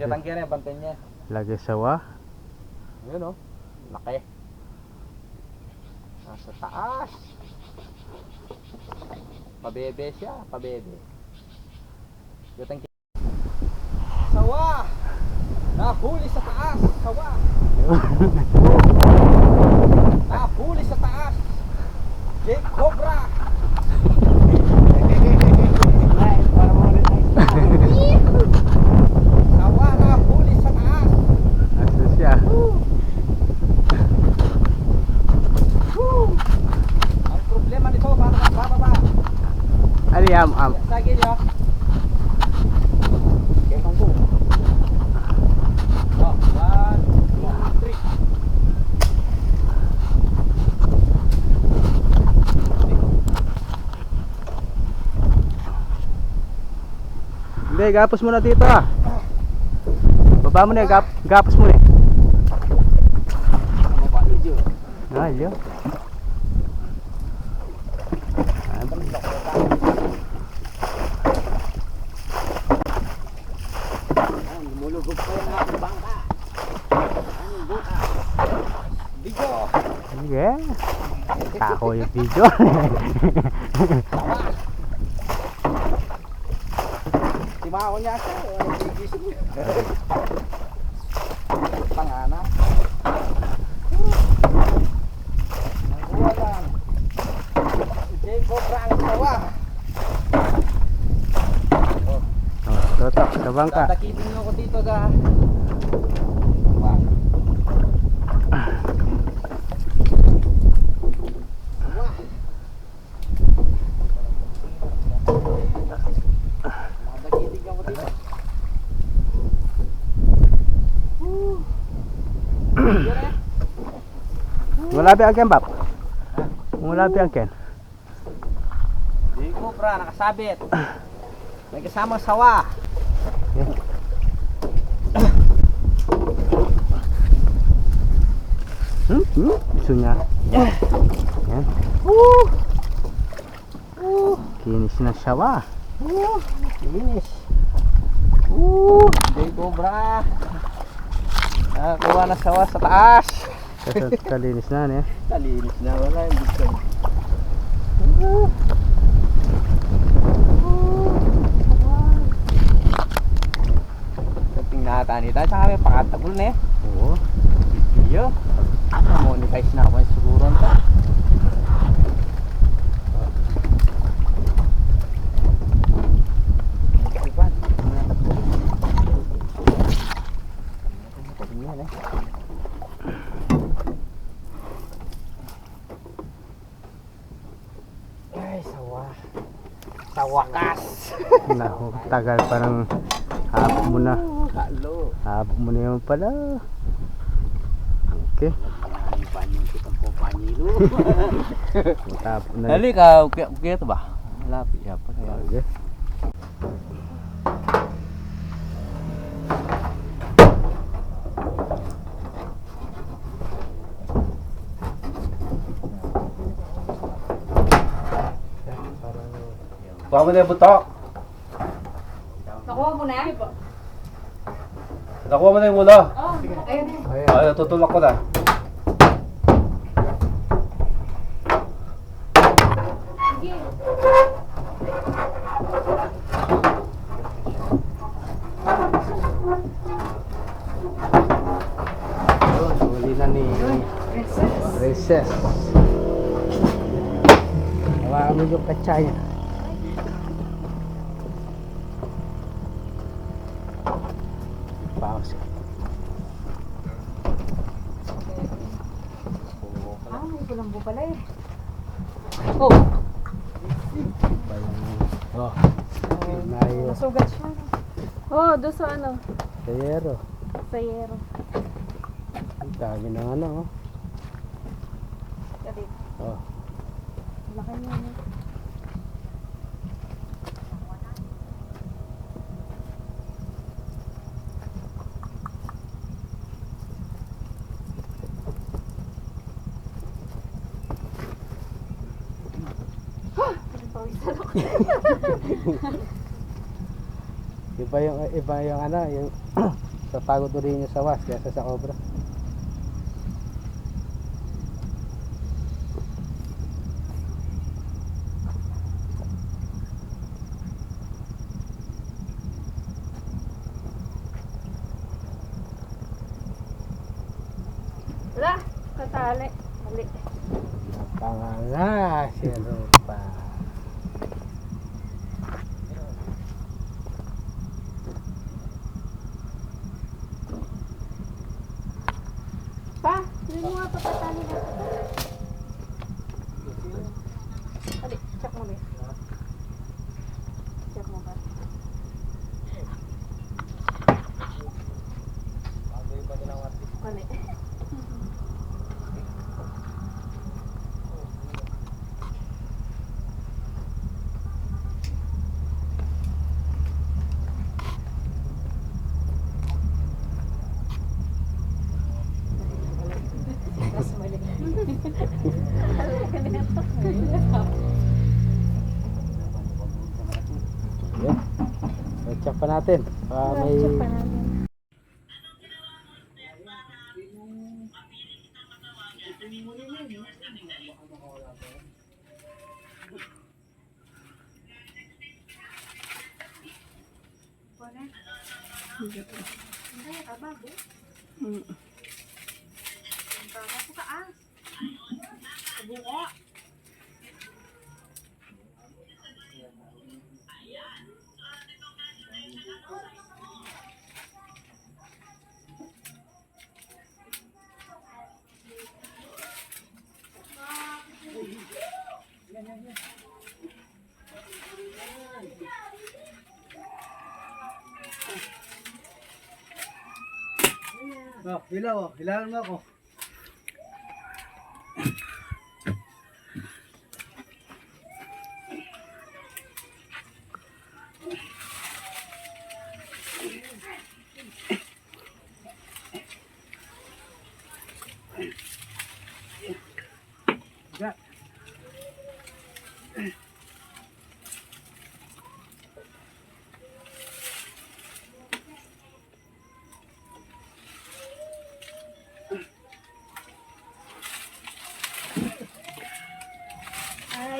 Lagi. Tangki na yung bantay niya. Lagi sawa. Yun oh. Laki. Nasa taas. Pabebe siya. Pabebe. Yung tangki. Sawa! Nahuli sa taas! Sawa! Nahuli sa taas! Jake Cobra! Sawa nahuli sa taas! Asa siya? Ang problema nito, paano ka bababa? Ano yan? Am, Sa gilyo. Okay, pangko. Oh, one, two, three. Hindi, gapos muna dito ah. Baba mo na, gap, gapos mo na. Ano? Ah, yun. Lumulugog pa yung aking bangka. Video. Sige. Tako yung video. Timao niya siya. Ano gigising niya? Pangana. Nakuha lang. Jay Cobra ang tawa. oh, toto, sa bangka. Tatakitin nyo ko dito ga. Wag. Wah. Tatakitin nyo ko dito. Woo. Yun eh. Wala ba ang bab? Wala ba ang ken? Jay Cobra nakasabit. May kasamang sawa. Hmm? Hmm? Gusto niya. Yan. Woo! Woo! Kinis na siya ba? Woo! Linis. Woo! Jay Cobra. Nakakuha na sawa sa taas. Kasi kalinis na niya. Kalinis na wala. Hindi ko. Kaping nakatanita, saka may pakatagol na eh. Oo. Iyo. Monetize na ako siguro nito. Ipan. Yan eh. Ay, sawa. Sa wakas. Naku, tagal parang hapon mo na. Hapon mo na yun pala. Okay. Tapon na. Dali ka, okay ito ba? Malapit ya pa kaya. Okay. Kuha mo na yung butok. Nakuha mo na? Nakuha mo na yung ulo. Oh, ayun. Ay, tutulak ko na. Sige. Yun, huli na ni Princess. Princess. Hawakan mo yung. Pause. Ah, may kulambo pala eh. Oh, Oh. Oh, doon sa ano? Sayero. Sa yero. Ang dami ng ano. oh. Dali. Oh. Laki niya. no? lang. Iba yung, iba yung ano, yung tatagod rin yung sa was kaysa sa cobra. Wala, katali. Mali. Panganga, si Rupa. Pa, hindi mo nga papatali na. Ali, check mo rin. Check mo ba? Mali. Mas mali. Yan. So, check pa natin. Baka may... Pa natin. Hindi ka bago. Mm. Oh, hilaw oh. Hilawan mo ako.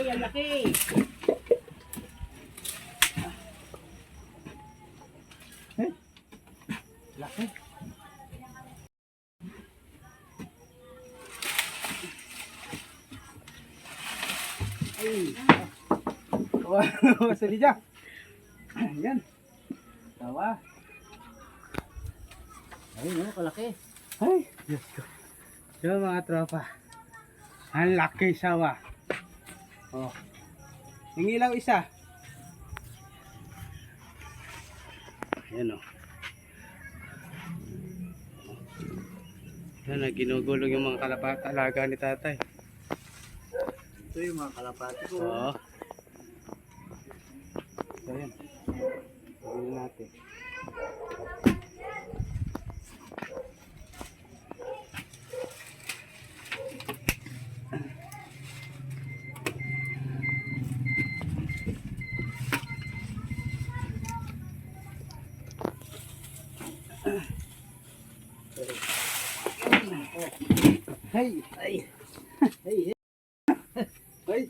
Ay, ang laki. Laki. Ay. Oh, sa lidya. Yan. Tawa. Ayun, oh, kalaki. Ay, Diyos ko. Yung mga tropa. Ang laki sawa. Oh. Yung ilaw isa. Yan oh. Yan na, ginugulong yung mga kalapat alaga ni tatay. Ito yung mga kalapati ko. Oo. So yan. Gawin natin. Ay!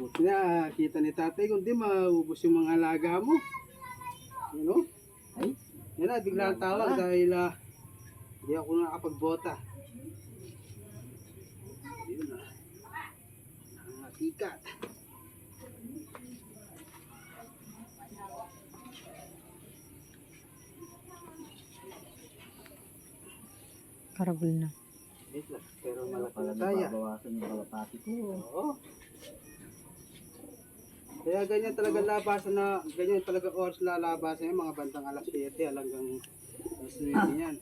Buti na, kita ni tatay, kundi maubos yung mga alaga mo. Ano? Ay? Yan na, bigla ang tawag dahil ah, hindi ako nakapagbota. Yun na. Nakatikat. Karabol na. Wait lang, Pero malaki na Pala kaya. babawasan yung kalapati ko. Oo. Kaya ganyan talaga labasan na, ganyan talaga oras lalabasan yung mga bandang alas 7 hanggang alas 9 yan.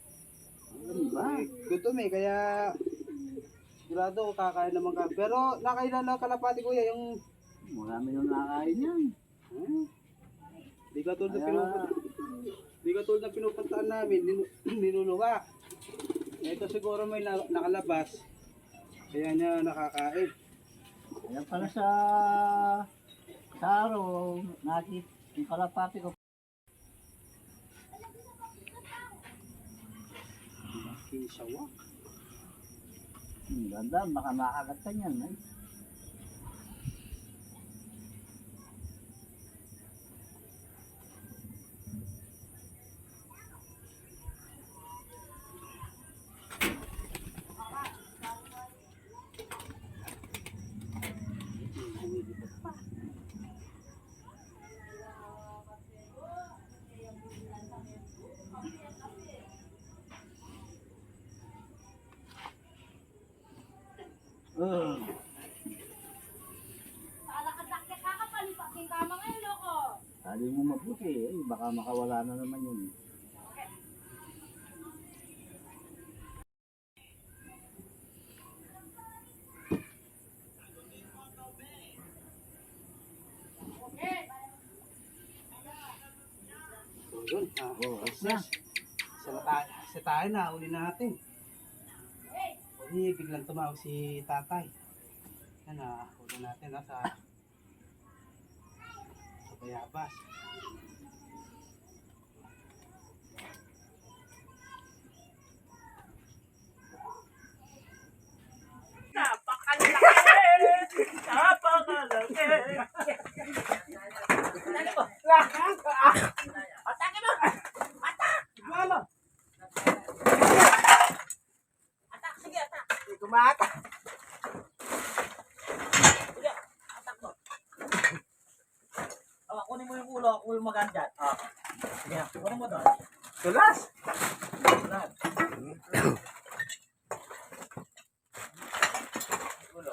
Ano ba? Gutom eh, kaya sigurado kakain naman ka. Pero nakailan na kalapati kuya yung Marami nang nakain yan. Hmm. Di ka tulad ng pinupuntaan namin, ninuluwa. Ito siguro may na- nakalabas. Kaya niya nakakain. Kaya pala sa araw, nakit, yung kalapati ko. Kinsawa. Hmm, ganda, baka makagat ka niyan. Eh. Uh, Sabi mo mabuti, eh, baka makawala na naman yun. Yun. Ah, Oh, na. sa sa tayo na, uli natin. Uli, biglang tumawag si tatay. Yan na, uli natin na sa sa Bayabas. Oh, kunin mo yung ulo, ako yung magandyan. Ah. Sige na, kunin mo doon. Tulas! Ulan. Ulo.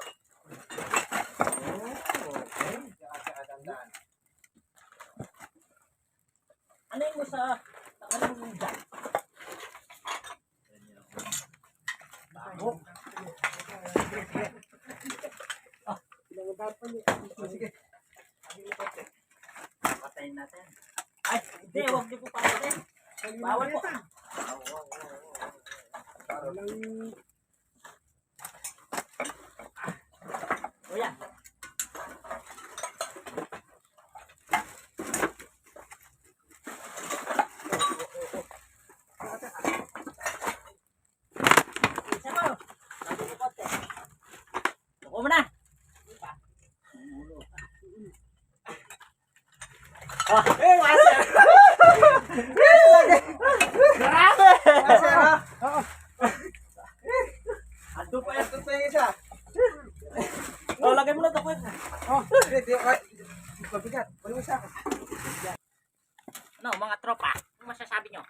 Ano yung mo sa... Ano yung dyan? Bago. Patayin natin. Ay, hindi, huwag niyo po patayin. Bawal po. Kuya. Isa mo. Sabi ko konti. Tuko mo na. Ah, eh, wasa. Grabe! Ando pa yan. Ito yung isa. Oh, lagay mo na ito. Oh, hindi. Ay, mabigat. Wala mo sa akin. Ano, mga tropa, ano masasabi nyo?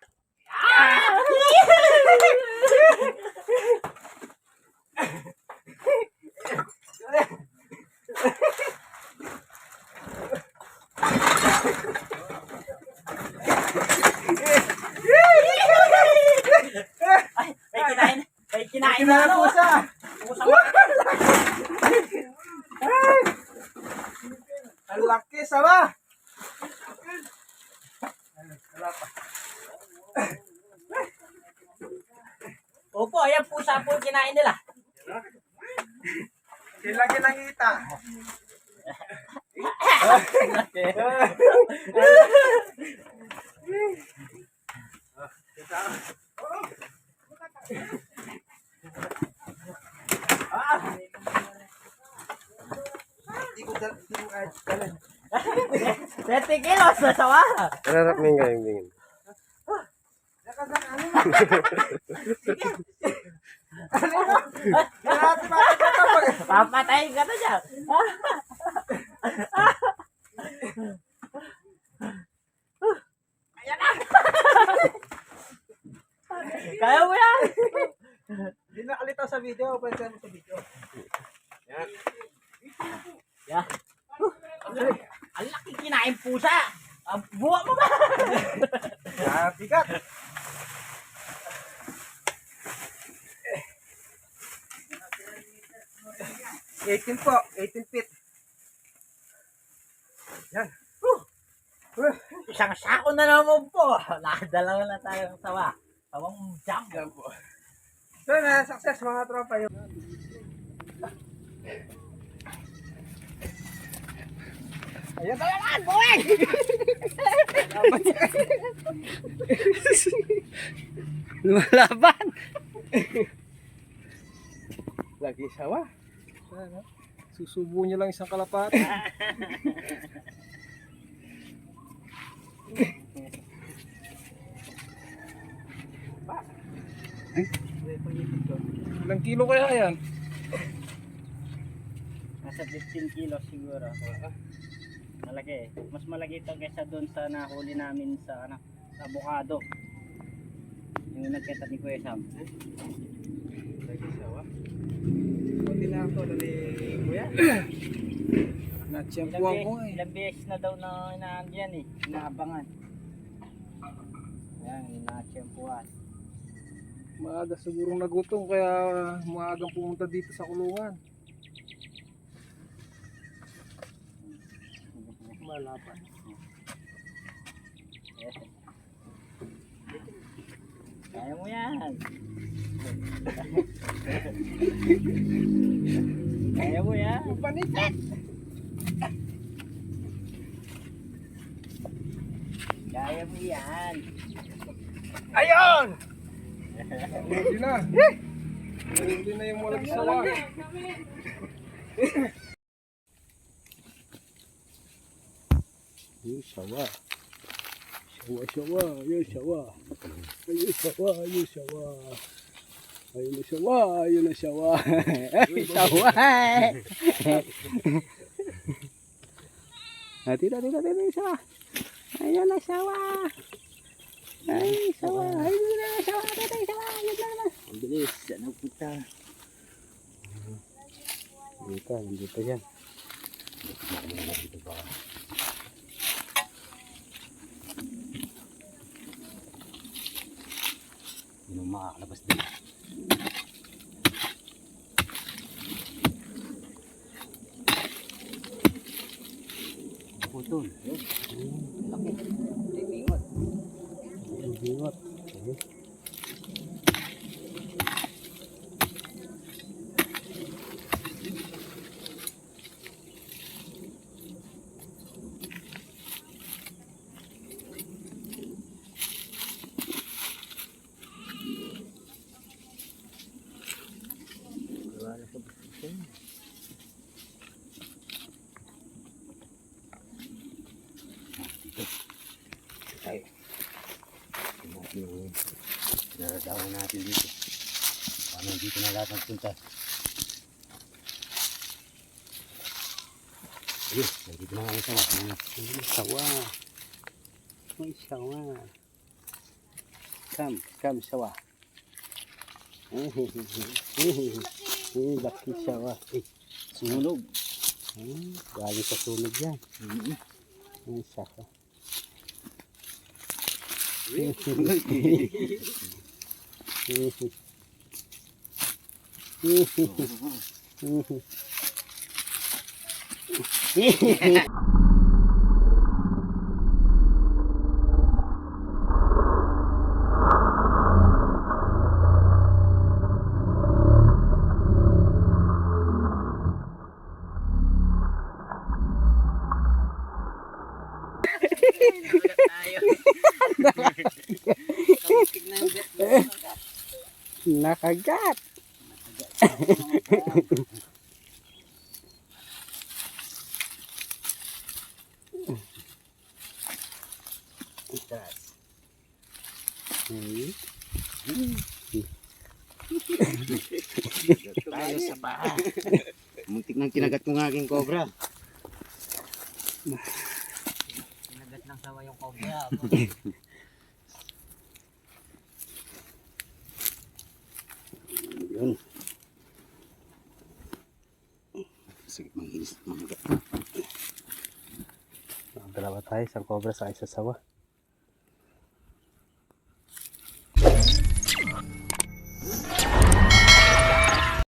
Ay, may kinain. May kinain na ano. pusa. Pusa. Ang laki, sama. Opo, ayan pusa po kinain nila. Sila kinangita. Hindi ko dal- hindi ko kahit dalhin. 30 kilos na sawa. Harap mo yung galing Papatayin ka na dyan. Ayan na. Kaya mo yan. Hindi nakalitaw sa video. Pwede mo sa video. Yeah. Ang laki kinain pusa. Ang buwa mo ba? Ah, bigat. Eighteen po. 18 feet. Yan. Isang sako na naman po. Nakadalawa na tayong sawa. Sawang jump. Yan po. So, na success mga tropa yung Ayan na naman, boy! Lumalaban. Lagi sawa. Susubo niya lang isang kalapati. Ilang kilo kaya yan? Nasa 15 kilos siguro. Malaki. Mas malaki ito kaysa doon sa nahuli namin sa ano, sa avocado. Yung nagkita ni Kuya Sam. Lagi sawa. Kunti na ako na ni Kuya. Ilang, Natsyempuan ko eh. ilang beses na daw na inaan yan eh. Inaabangan. Yan, inatsyempuan. Maaga siguro nagutom kaya maagang pumunta dito sa kulungan. Malapan. Kaya mo yan. Kaya mo yan. Panipit! Kaya mo yan. Ayun! Hindi na. Hindi na yung walang sawa. Yung sawa. Sawa, sawa. Yung sawa. Ayun sawa, ayun sawa. Ayun na sawa, ayun na sawa. Ay, sawa. Ah, tira, tira, tira, sawa. Ayun na sawa. Ay, sawa. Ayun na sawa. Yung sawa. Ayun na naman. Ang bilis. Ano puta? Dito, nandito yan. Yung makakalabas din. Putol. Laki. Tingingot. Bingot. Naradawan natin dito. Paano dito na lahat nagpunta? Ayun, nandito na kami sa mga. May sawa. May sawa. Kam, kam sawa. Eh, laki sawa. Eh, Sunog. hmm, galing sa sunog yan. Mm-hmm. May sawa. นี่ Nakagat. Hmm. Tayo sa paa. Muntik nang kinagat ko ng aking cobra. Kinagat ng sawa yung cobra. Yun. Sige, manginis. Manginis. Dalawa tayo, isang cobra sa isa sawa.